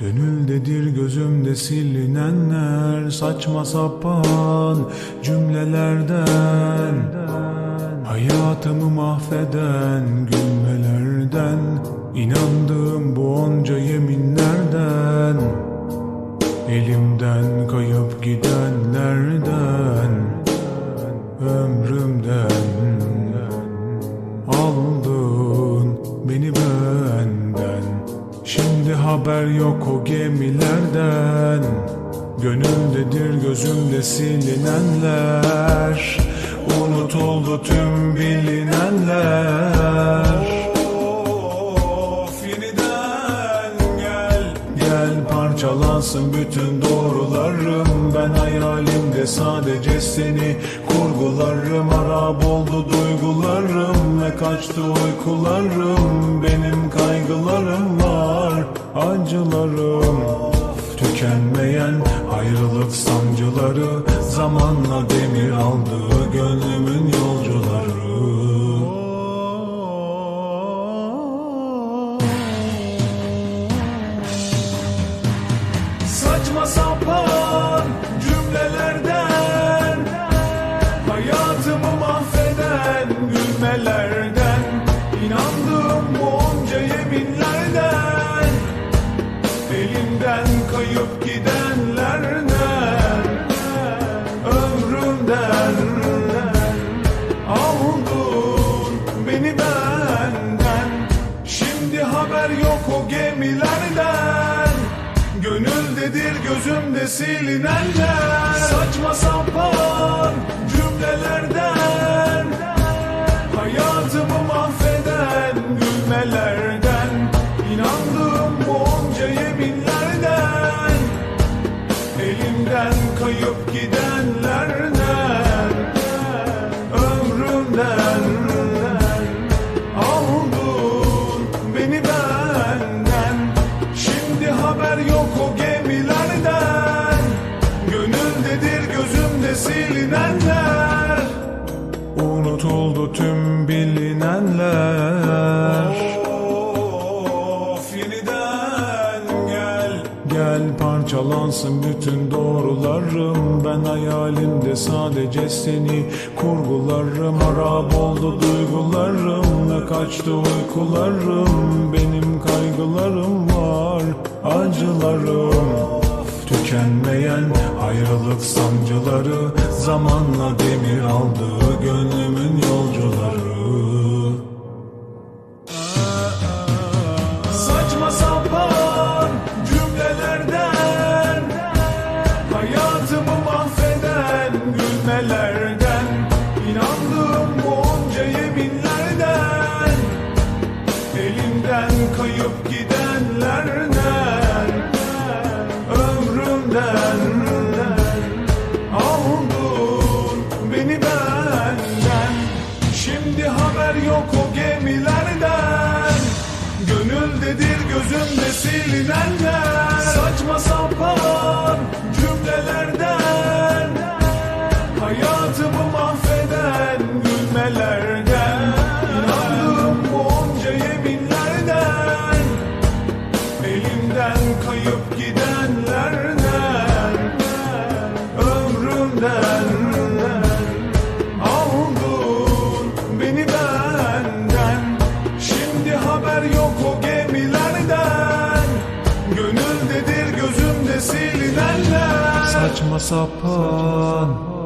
Gönüldedir gözümde silinenler Saçma sapan cümlelerden. Hayatımı mahveden gülmelerden İnandığım bu onca yeminlerden. Elimden kayıp gidenlerden Ömrümden. Aldın haber yok o gemilerden. Gönüldedir gözümde silinenler. Unutuldu tüm bilinenler. Of yeniden gel. Gel parçalansın bütün doğrularım. Ben hayalimde sadece seni kurgularım. Harap oldu duygularım ve kaçtı uykularım. Benim sancıları Zamanla demir aldı gönlümün yolcuları. Saçma sapan cümlelerden Hayatımı mahveden gülmelerden İnandığım bu onca Elimden kayıp gidenlerden gözümde silinenler Saçma sapan cümlelerden Hayatımı mahveden gülmelerden İnandığım bu onca yeminlerden Elimden kayıp gidenlerden silinenler. Unutuldu tüm bilinenler. Of yeniden gel. Gel parçalansın bütün doğrularım. Ben hayalimde sadece seni kurgularım. Harap oldu duygularım ve kaçtı uykularım. Benim kaygılarım var acılarım Tükenmeyen ayrılık sancıları Zamanla demir aldı gönlümün yolcuları. Saçma sapan cümlelerden Hayatımı mahveden gülmelerden İnandığım onca yeminlerden Elimden kayıp gidenlerden Aldın beni benden. Şimdi haber yok o gemilerden. Gönüldedir gözümde silinenler Saçma sapan cümlelerden. Hayatımı mahveden gülmelerden. İnandığım onca yeminlerden. Elimden kayıp gidenlerden Aldın beni benden. Şimdi haber yok o gemilerden. Gönüldedir gözümde silinenler. Saçma sapan